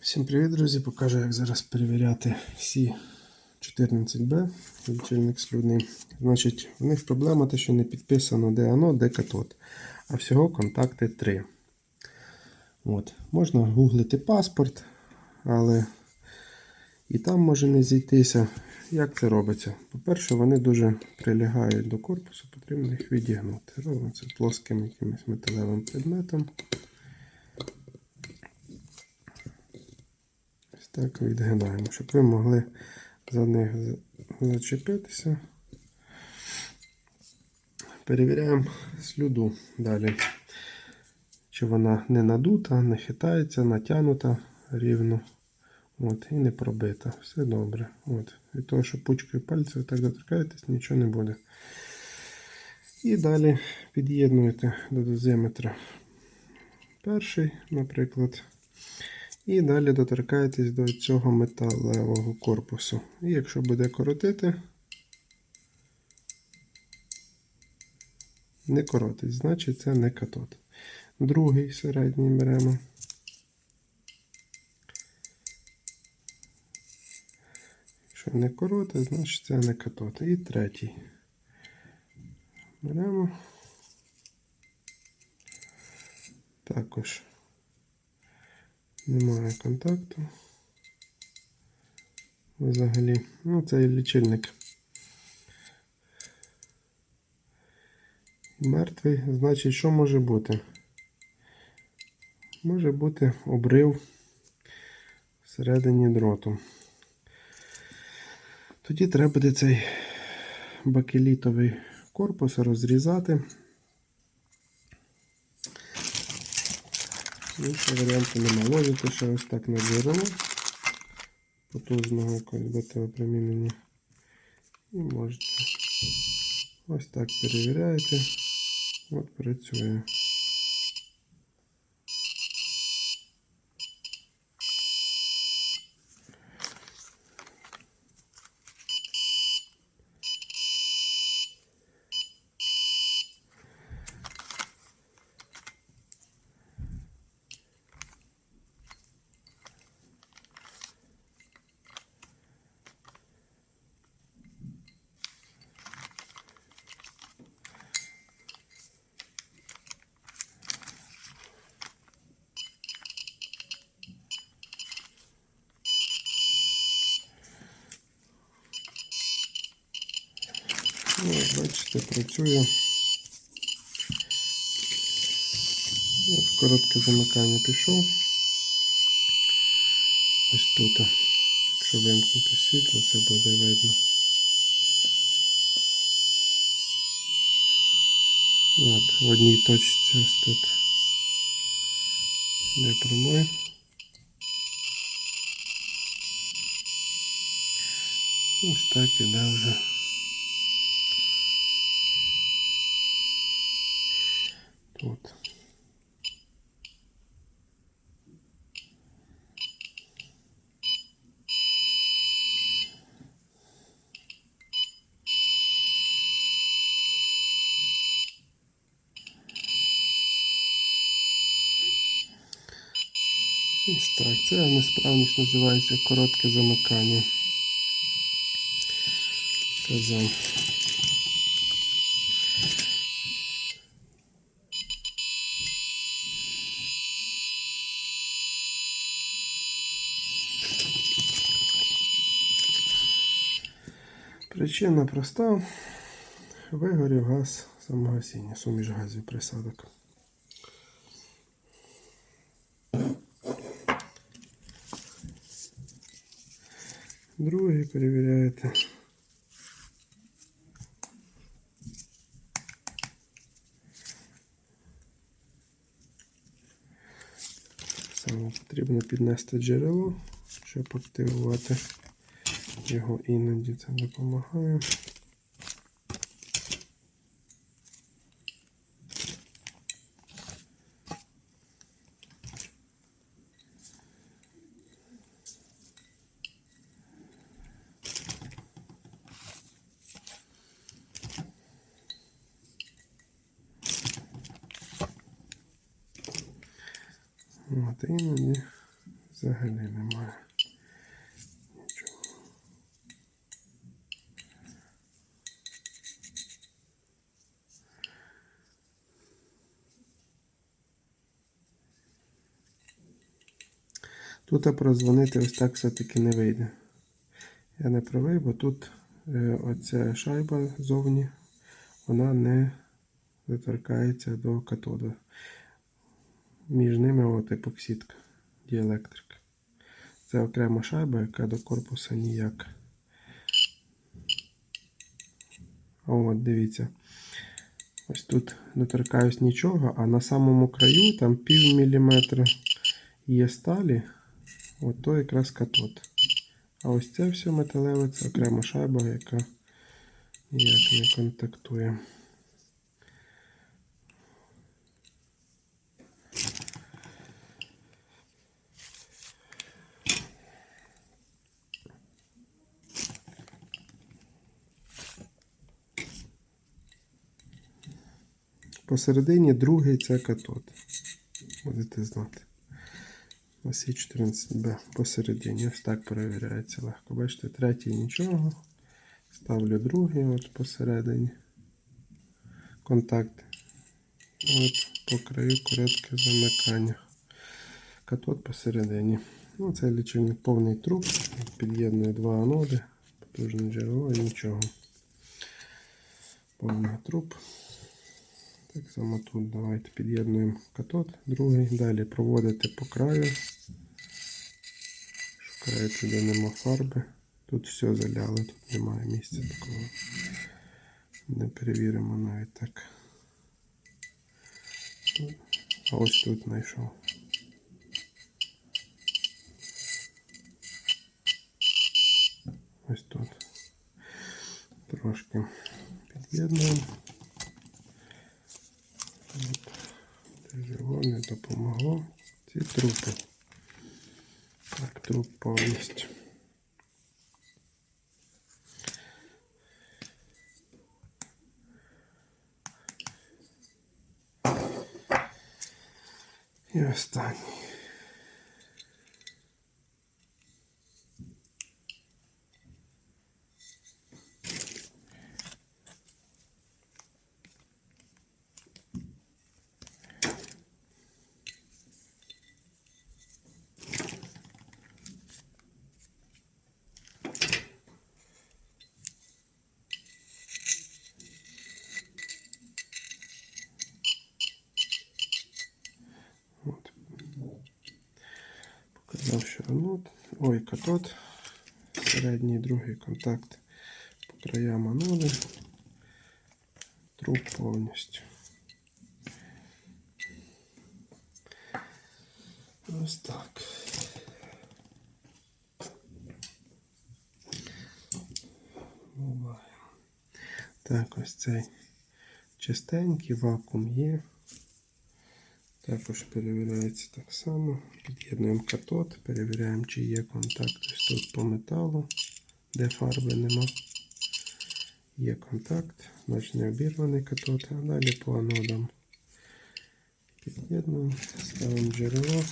Всім привіт, друзі! Покажу, як зараз перевіряти всі 14Б, лічильник слюдний. Значить, в них проблема те, що не підписано, де ано, де катод. А всього контакти 3. От. Можна гуглити паспорт, але і там може не зійтися. Як це робиться? По-перше, вони дуже прилягають до корпусу, потрібно їх відігнути. Робимо це плоским якимось металевим предметом. Так відгинаємо, щоб ви могли за них зачепитися. Перевіряємо слюду далі. Чи вона не надута, не хитається, натягнута рівно. От, і не пробита. Все добре. От. Від того, що пучкою пальців так доторкаєтесь, нічого не буде. І далі під'єднуєте до дозиметра перший, наприклад. І далі доторкаєтесь до цього металевого корпусу. І якщо буде коротити, не коротить, значить це не катод. Другий середній беремо. Якщо не коротить, значить це не катод. І третій. Беремо. Також немає контакту. Взагалі. Ну, це лічильник. Мертвий, значить, що може бути? Може бути обрив всередині дроту. Тоді треба буде цей бакелітовий корпус розрізати. Іншого варіанту немає. Ложите ще ось так наберемо потужного якогось примінення. І можете ось так перевіряєте. От працює. Ну, як бачите, працює. От коротке замикання пішов. Ось тут. Якщо вимкнути світло, це буде видно. От, в одній точці ось тут. Де промой. Ось так іде вже. Тут. Ось так, це несправність називається коротке замикання. Казав. Причина проста. Вигорів газ самогасіння, суміш газів присадок. Другий перевіряєте. Саме потрібно піднести джерело, щоб активувати його іноді це допомагає. От іноді Взагалі немає. Тут прозвонити ось так все-таки не вийде. Я не правий, бо тут е, оця шайба зовні, вона не доторкається до катоду. Між ними от епоксидка, діелектрика. Це окрема шайба, яка до корпуса ніяк. От дивіться. Ось тут доторкаюсь нічого, а на самому краю там пів міліметра є сталі. От якраз катод. А ось це все металеве, це окрема шайба, яка ніяк не контактує. Посередині другий це катод. Будете знати. Ось і 14Б посередині. Ось так перевіряється легко. Бачите, третій нічого. Ставлю другий от посередині. Контакт. От по краю коротке замикання. Катод посередині. Ну, це лічильник повний труб. Під'єднує два аноди. Потужне джерело і нічого. Повний труб. Так само тут давайте під'єднуємо катод, другий. Далі проводите по краю. Шукаєте, де нема фарби. Тут все заляло, тут немає місця такого. Не перевіримо навіть так. А ось тут знайшов. Ось тут. Трошки під'єднуємо. Тяжело не допомогло. Ці трупи. Так, труп повністю. І останній. Що анод. Ой, катод. Середній другий контакт по краям аноди. Труп повністю. Ось так. Так, ось цей чистенький, вакуум є. Також перевіряється так само. Під'єднуємо катод, перевіряємо, чи є контакт ось тут по металу, де фарби нема. Є контакт, значить не обірваний катод, а далі по анодам. Під'єднуємо, ставимо джерело,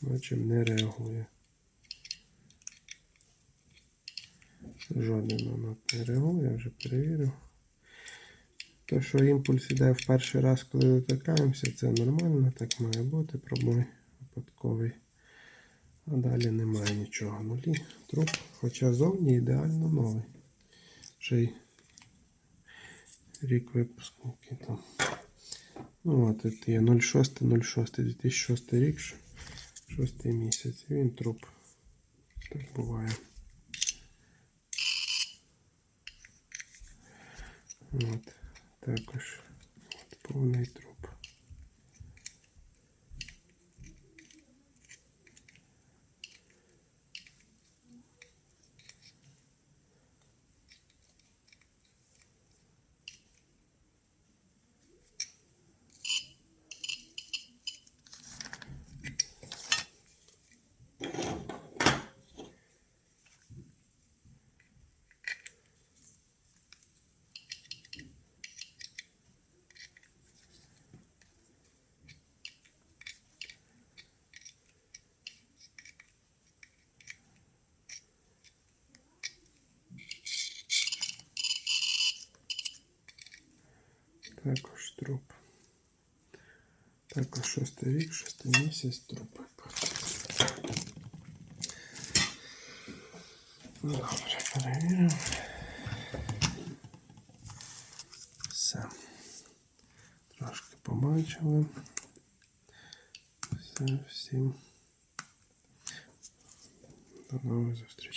бачимо, не реагує. Жоден анод не реагує, я вже перевірив. То, що імпульс іде в перший раз, коли дотикаємося, це нормально, так має бути, пробой випадковий. А далі немає нічого. Нулі. Труп, хоча зовні ідеально новий. Ще й рік випуску там. Ну от тут є 06 06 2006 рік, 6 місяць. Він труп. Так буває. От. Також повний труп. Також труп. Також шостий рік, шостий місяць, труп. Добре, перевіримо. Все. Трошки побачили. Все, всім. До нових зустрічей.